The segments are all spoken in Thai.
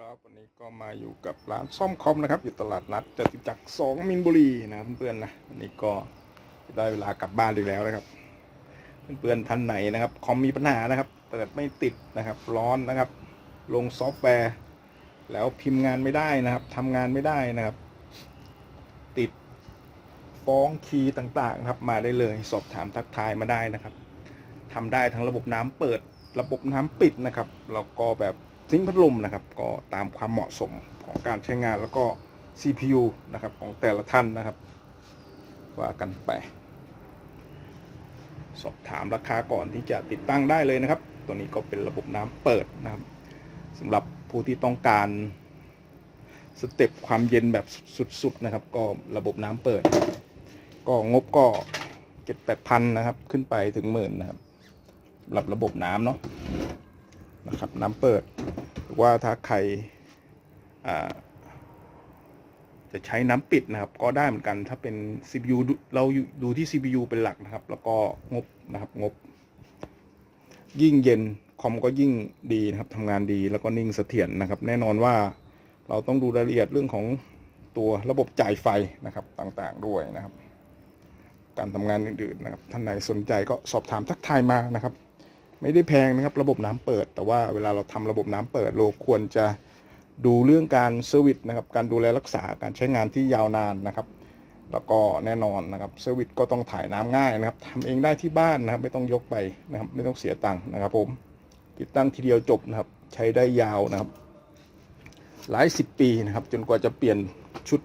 ครับวันนี้ก็มาอยู่กับร้านซ่อมคอมนะครับอยู่ตลาดนัดจตุจักรสองมินบุรีนะเพื่อนๆนะวันนี้ก็ได้เวลากลับบ้านอีกแล้วนะครับ เพื่อนๆท่านไหนนะครับคอมมีปัญหานะครับเปิดไม่ติดนะครับร้อนนะครับ ลงซอฟต์แวร์ แล้วพิมพ์งานไม่ได้นะครับทำงานไม่ได้นะครับ ติดฟ้องคีย์ต่างๆครับมาได้เลยสอบถามทักทายมาได้นะครับทำได้ทั้งระบบน้ำเปิดระบบน้ำปิดนะครับแล้วก็แบบ ซิงค์พัดลมนะครับ ก็ตามความเหมาะสมของการใช้งานแล้วก็ CPU นะครับของแต่ละท่านนะครับ ว่ากันไป สอบถามราคาก่อนที่จะติดตั้งได้เลยนะครับ ตัวนี้ก็เป็นระบบน้ำเปิดนะครับสำหรับผู้ที่ต้องการสเต็ปความเย็นแบบสุดๆนะครับ ก็ระบบน้ำเปิด ก็งบก็เจ็ดแปดพันนะครับ ขึ้นไปถึงหมื่นนะครับสำหรับระบบน้ำเนาะนะครับ น้ำเปิด รือว่าถ้าใครจะใช้น้ำปิดนะครับ ก็ได้เหมือนกันถ้าเป็น CPU ดูเราดูที่ CPU เป็นหลักนะครับ แล้วก็งบนะครับงบ ยิ่งเย็นคอมก็ยิ่งดีนะครับทำงานดีแล้วก็นิ่งเสถียรนะครับ แน่นอนว่าเราต้องดูรายละเอียดเรื่องของตัวระบบจ่ายไฟนะครับต่างๆด้วยนะครับ การทำงานอื่นๆนะครับท่านไหนสนใจก็สอบถามทักทายมานะครับ ไม่ได้แพงนะครับ ระบบน้ำเปิด แต่ว่าเวลาเราทำระบบน้ำเปิดเราควรจะดูเรื่องการเซอร์วิสนะครับ การดูแลรักษาการใช้งานที่ยาวนานนะครับ แล้วก็แน่นอนนะครับเซอร์วิสก็ต้องถ่ายน้ำง่ายนะครับทำเองได้ที่บ้านนะครับ ไม่ต้องยกไปนะครับ ไม่ต้องเสียตังค์นะครับผมติดตั้งทีเดียวจบนะครับ ใช้ได้ยาวนะครับ หลายสิบปีนะครับ จนกว่าจะเปลี่ยนชุด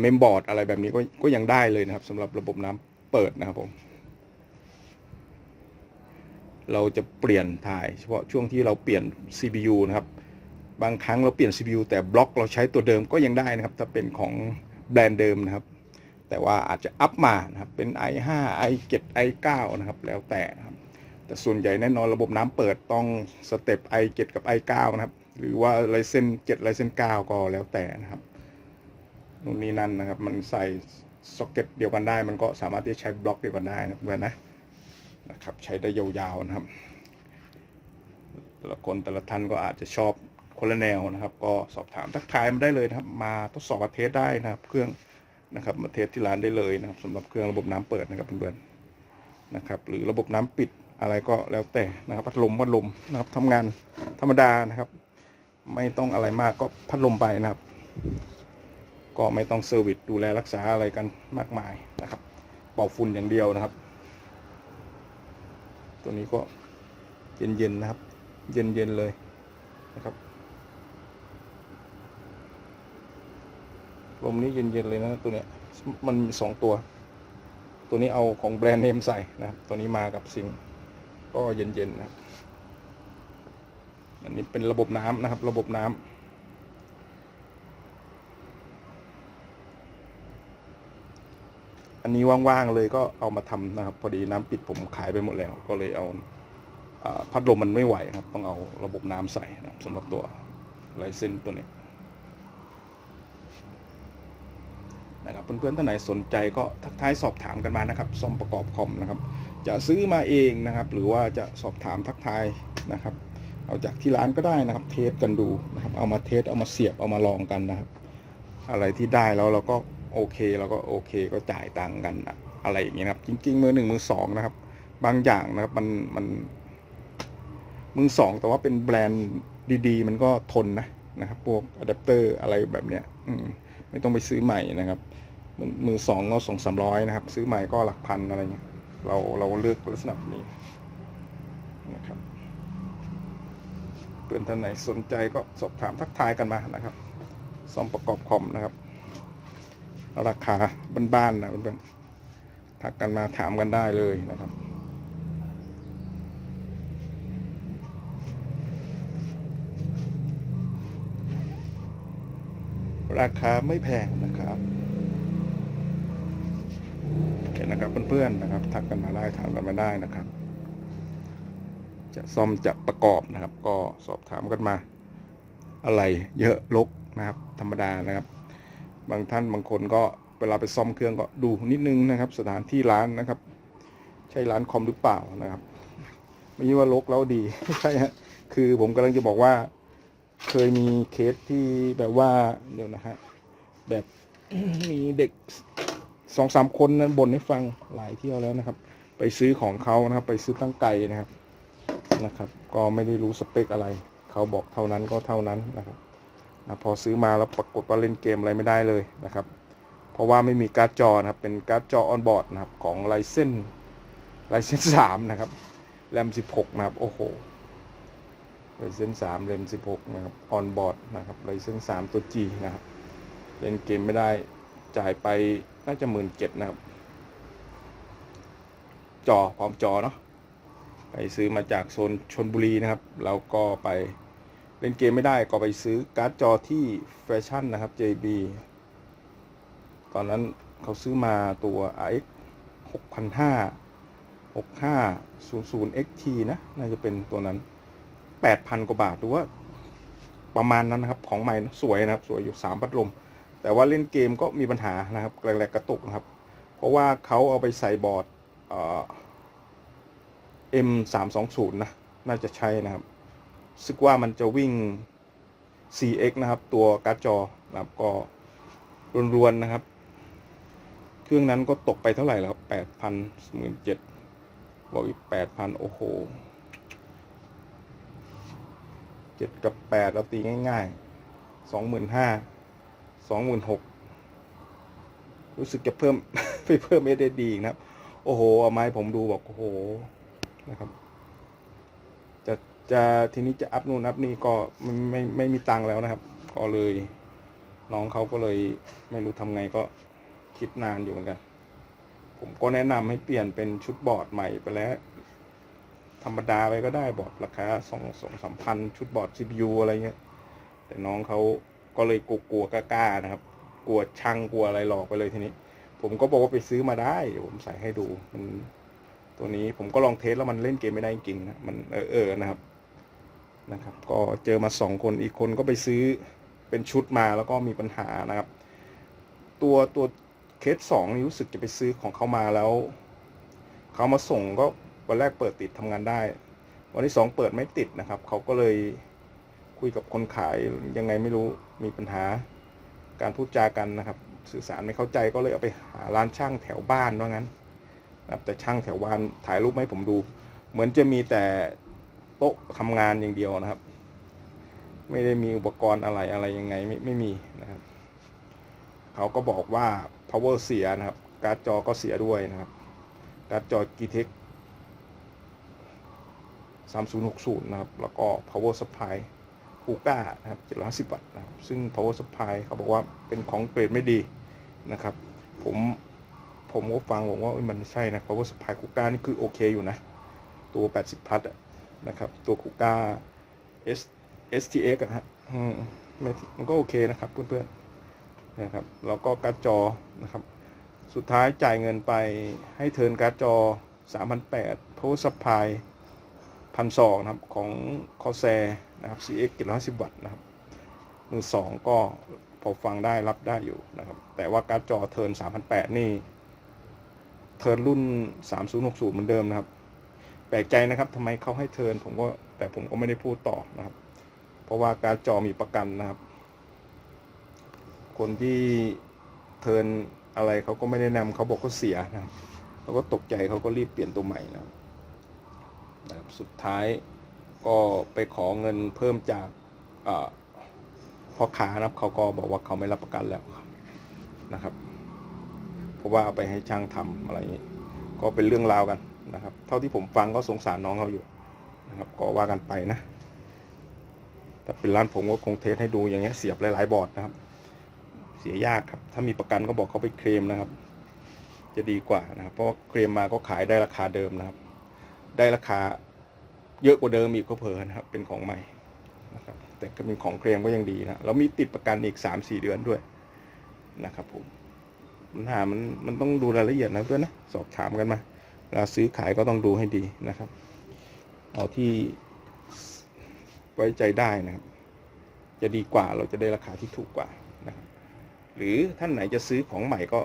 เมมบอร์ดอะไรแบบนี้ก็ก็ยังได้เลยนะครับสำหรับระบบน้ำเปิดนะครับผม เราจะเปลี่ยนถ่ายเฉพาะช่วงที่เราเปลี่ยน CPU นะครับ บางครั้งเราเปลี่ยน CPU แต่บล็อกเราใช้ตัวเดิมก็ยังได้นะครับ ถ้าเป็นของแบรนด์เดิมนะครับ แต่ว่าอาจจะอัพมานะครับ เป็น i5 i7 i9 นะครับ แล้วแต่นะครับ แต่ส่วนใหญ่แน่นอนระบบน้ำเปิดต้องสเต็ป i7 กับ i9 นะครับ หรือว่า Ryzen 7 Ryzen 9ก็แล้วแต่นะครับนู่นนี่นั่นนะครับ มันใส่ซ็อกเก็ตเดียวกันได้ มันก็สามารถที่จะใช้บล็อกเดียวกันได้นะเพื่อนนะ นะครับ ใช้ได้ยาวๆนะครับแต่ละคนแต่ละท่านก็อาจจะชอบคนละแนวนะครับ ก็สอบถามทักทายมาได้เลยนะครับ มาทดสอบมาเทสได้นะครับ เครื่องนะครับมาเทสที่ร้านได้เลยนะครับสำหรับเครื่องระบบน้ำเปิดนะครับเพื่อนๆนะครับ หรือระบบน้ำปิดอะไรก็แล้วแต่นะครับพัดลมพัดลมนะครับทำงานธรรมดานะครับ ไม่ต้องอะไรมากก็พัดลมไปนะครับ ก็ไม่ต้องเซอร์วิสดูแลรักษาอะไรกันมากมายนะครับเป่าฝุ่นอย่างเดียวนะครับ ตัวนี้ก็เย็นๆนะครับ เย็นๆเลยนะครับ ลมนี้เย็นๆเลยนะตัวเนี้ย มันมีสองตัว ตัวนี้เอาของแบรนด์เนมใส่นะครับ ตัวนี้มากับซิงก็เย็นๆนะครับ อันนี้เป็นระบบน้ำนะครับ ระบบน้ำ อันนี้ว่างๆเลยก็เอามาทำนะครับ พอดีน้ำปิดผมขายไปหมดแล้ว ก็เลยเอาพัดลมมันไม่ไหวครับ ต้องเอาระบบน้ำใส่นะครับสำหรับตัวไลเซนตัวนี้นะครับเพื่อนๆท่านไหนสนใจก็ทักทายสอบถามกันมานะครับ ซ่อมประกอบคอมนะครับ จะซื้อมาเองนะครับ หรือว่าจะสอบถามทักทายนะครับ เอาจากที่ร้านก็ได้นะครับ เทสกันดูนะครับ เอามาเทสเอามาเสียบเอามาลองกันนะครับ อะไรที่ได้แล้วเราก็ โอเคเราก็โอเคก็จ่ายตังค์กันอะอะไรอย่างเงี้ยนะครับ จริง ๆ มือหนึ่งมือสองนะครับ บางอย่างนะครับมันมันมือสองแต่ว่าเป็นแบรนด์ดี ๆ มันก็ทนนะนะครับพวกอะแดปเตอร์อะไรแบบเนี้ยอืมไม่ต้องไปซื้อใหม่นะครับมือมือสองก็สองสามร้อยนะครับ ซื้อใหม่ก็หลักพันอะไรเงี้ยเราเราเลือกลักษณะแบบนี้นะครับเพื่อนท่านไหนสนใจก็สอบถามทักทายกันมานะครับซ่อมประกอบคอมนะครับ ราคาบ้านๆนะเพื่อนๆทักกันมาถามกันได้เลยนะครับ ราคาไม่แพงนะครับโอเคนะครับเพื่อนๆนะครับ ทักกันมาได้ถามกันมาได้นะครับ จะซ่อมจะประกอบนะครับ ก็สอบถามกันมา อะไรเยอะลกนะครับ ธรรมดานะครับ บางท่านบางคนก็เวลาไปซ่อมเครื่องก็ดูนิดนึงนะครับ สถานที่ร้านนะครับ ใช่ร้านคอมหรือเปล่านะครับ ไม่ใช่ว่าลกแล้วดีไม่ใช่ฮะคือผมกำลังจะบอกว่า เคยมีเคสที่แบบว่าเดี๋ยวนะฮะแบบมีเด็กสองสามคนนั้นบ่นให้ฟังหลายเที่ยวแล้วนะครับ ไปซื้อของเขานะครับ ไปซื้อตั้งไก่นะครับนะครับ ก็ไม่ได้รู้สเปคอะไร เขาบอกเท่านั้นก็เท่านั้นนะครับ นะพอซื้อมาแล้วปรากฏว่าเล่นเกมอะไรไม่ได้เลยนะครับ เพราะว่าไม่มีการ์ดจอนะครับเป็นการ์ดจอออนบอร์ดนะครับของไลเซนไลเซนสามนะครับแรมสิบหกนะครับโอ้โหไลเซนสามแรมสิบหกนะครับออนบอร์ดนะครับไลเซนสามตัว G นะครับเล่นเกมไม่ได้จ่ายไปน่าจะหมื่นเจ็ดนะครับ จอพร้อมจอเนาะไปซื้อมาจากโซนชนบุรีนะครับ แล้วก็ไป เล่นเกมไม่ได้ก็ไปซื้อการ์ดจอที่แฟชั่นนะครับ JB ตอนนั้นเขาซื้อมาตัว RX 6,500 6500 XT นะ น่าจะเป็นตัวนั้น 8,000 กว่าบาทหรือว่าประมาณนั้นนะครับ ของใหม่นะสวยนะครับ สวยอยู่ 3 พัดลม แต่ว่าเล่นเกมก็มีปัญหานะครับแรงๆกระตุกนะครับ เพราะว่าเขาเอาไปใส่บอร์ดเอ่อ M 3 2 0นะ น่าจะใช่นะครับ ซึกว่ามันจะวิ่ง CX นะครับ ตัวการ์ดจอนะครับก็รวนๆนะครับ เครื่องนั้นก็ตกไปเท่าไหร่แล้วแปดพันหมื่นเจ็ดบอกอีกแปดพันโอ้โหเจ็ดกับแปดเราตีง่ายๆสองหมื่นห้าสองหมื่นหกรู้สึกจะเพิ่มไปเพิ่มเอเดดีนะครับ โอ้โหเอาไม้ผมดูบอกโอ้โหนะครับ จะทีนี้จะอัพนู่นอัพนี่ก็ไม่ไม่ไม่มีตังค์แล้วนะครับ ก็เลยน้องเขาก็เลยไม่รู้ทำไงก็คิดนานอยู่เหมือนกัน ผมก็แนะนำให้เปลี่ยนเป็นชุดบอร์ดใหม่ไปแล้ว ธรรมดาไปก็ได้บอร์ดราคาสองสองสามพันชุดบอร์ด CPU อะไรเงี้ย แต่น้องเขาก็เลยกลัวกลัวๆกล้านะครับ กลัวช่างกลัวอะไรหลอกไปเลยทีนี้ ผมก็บอกว่าไปซื้อมาได้เดี๋ยวผมใส่ให้ดูมันตัวนี้ผมก็ลองเทสแล้วมันเล่นเกมไม่ได้จริงนะมันเออเออนะครับ นะครับ ก็เจอมาสองคนอีกคนก็ไปซื้อเป็นชุดมาแล้วก็มีปัญหานะครับ ตัวตัวเคสสองนี่รู้สึกจะไปซื้อของเขามาแล้วเขามาส่งก็วันแรกเปิดติดทำงานได้ วันที่สองเปิดไม่ติดนะครับเขาก็เลยคุยกับคนขายยังไงไม่รู้มีปัญหาการพูดจากันนะครับ สื่อสารไม่เข้าใจก็เลยเอาไปหาร้านช่างแถวบ้านว่างั้นนะครับแต่ช่างแถวบ้านถ่ายรูปให้ผมดู เหมือนจะมีแต่ โต๊ะทำงานอย่างเดียวนะครับ ไม่ได้มีอุปกรณ์อะไรอะไรยังไงไม่ไม่มีนะครับเขาก็บอกว่า power เสียนะครับ การ์ดจอก็เสียด้วยนะครับ การ์ดจอ GTX 3060 นะครับ แล้วก็ power supply คูก้านะครับ 750 วัตต์นะครับ ซึ่ง power supply เขาบอกว่าเป็นของเกรดไม่ดีนะครับ ผมผมก็ฟังผมว่ามันใช่นะ power supply คูก้านี่คือโอเคอยู่นะ ตัว 80 พัท นะครับ ตัวคูก้า S STX อะฮะอืมมันก็โอเคนะครับเพื่อนๆนะครับแล้วก็การ์ดจอนะครับ สุดท้ายจ่ายเงินไปให้เทินการ์ดจอ 3,800 power supply พันสองนะครับ ของคอแซนะครับ CX 750 วัตต์นะครับมือสองก็พอฟังได้รับได้อยู่นะครับ แต่ว่าการ์ดจอเทิน3,800 นี่ เทินรุ่น 3060 เหมือนเดิมนะครับ แปลกใจนะครับทำไมเขาให้เทินผมก็แต่ผมก็ไม่ได้พูดต่อนะครับ เพราะว่าการจอมีประกันนะครับ คนที่เทินอะไรเขาก็ไม่ได้นำเขาบอกเขาเสียนะครับเขาก็ตกใจเขาก็รีบเปลี่ยนตัวใหม่นะครับสุดท้ายก็ไปขอเงินเพิ่มจากพ่อค้านะครับเขาก็บอกว่าเขาไม่รับประกันแล้วนะครับ เพราะว่าเอาไปให้ช่างทำอะไรนี้ก็เป็นเรื่องราวกัน นะครับ เท่าที่ผมฟังก็สงสารน้องเขาอยู่นะครับก็ว่ากันไปนะแต่เป็นร้านผมก็คงเทสให้ดูอย่างเงี้ยเสียบหลายๆบอร์ดนะครับ เสียยากครับ ถ้ามีประกันก็บอกเขาไปเคลมนะครับ จะดีกว่านะครับ เพราะว่าเคลมมาก็ขายได้ราคาเดิมนะครับ ได้ราคาเยอะกว่าเดิมอีกก็เพอนะครับ เป็นของใหม่นะครับ แต่ก็มีของเคลมก็ยังดีนะแล้วมีติดประกันอีกสามสี่เดือนด้วยนะครับผมปัญหามันมันต้องดูรายละเอียดนะเพื่อนนะ สอบถามกันมา เวลาซื้อขายก็ต้องดูให้ดีนะครับ เอาที่ไว้ใจได้นะครับ จะดีกว่าเราจะได้ราคาที่ถูกกว่านะครับ หรือท่านไหนจะซื้อของใหม่ก็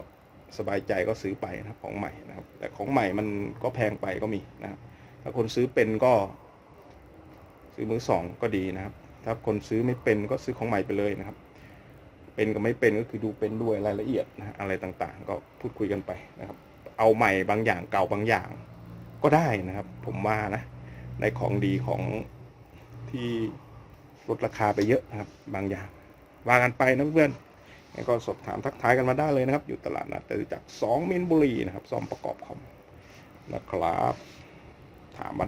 สบายใจก็ซื้อไปนะครับของใหม่นะครับ แต่ของใหม่มันก็แพงไปก็มีนะครับ ถ้าคนซื้อเป็นก็ ซื้อมือสองก็ดีนะครับ ถ้าคนซื้อไม่เป็นก็ซื้อของใหม่ไปเลยนะครับ เป็นกับไม่เป็นก็คือดูเป็นด้วยรายละเอียดนะฮะอะไรต่างๆ ก็พูดคุยกันไปนะครับ เอาใหม่บางอย่างเก่าบางอย่าง ก็ได้นะครับ ผมว่านะ ในของดีของที่ลดราคาไปเยอะนะครับ บางอย่างว่ากันไปนะเพื่อนงั้ก็สอบถามทักทายกันมาได้เลยนะครับ อยู่ตลาดนัดจตุจากรสองมินบุรีนะครับซ่อมประกอบคอมนะครับ ถามมา